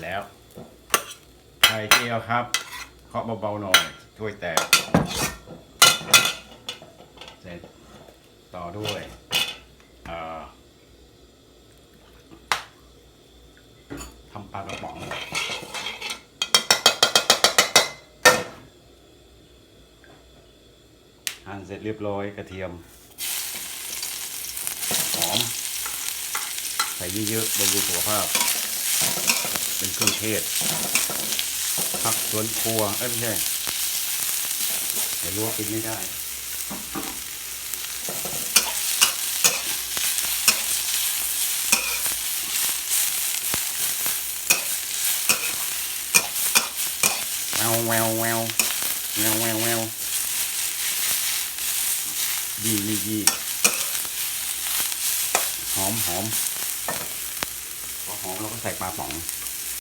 จแล้วไข่เจียวครับเคาะเบาๆหน่อยถ้วยแตกเสร็จต่อด้วยทำปลากระป๋องหั่นเสร็จเรียบร้อยกระเทียมหอมใส่เยอะๆบำรุงสุขภาพ เป็นเครื่องเทศผักสวนครัวเอ้ยไม่ใช่เดี๋ยวรู้ว่ากินไม่ได้แววแววแววแววแววแววดีดีดีหอมหอม หอมเราก็ใส่ปลาป๋อง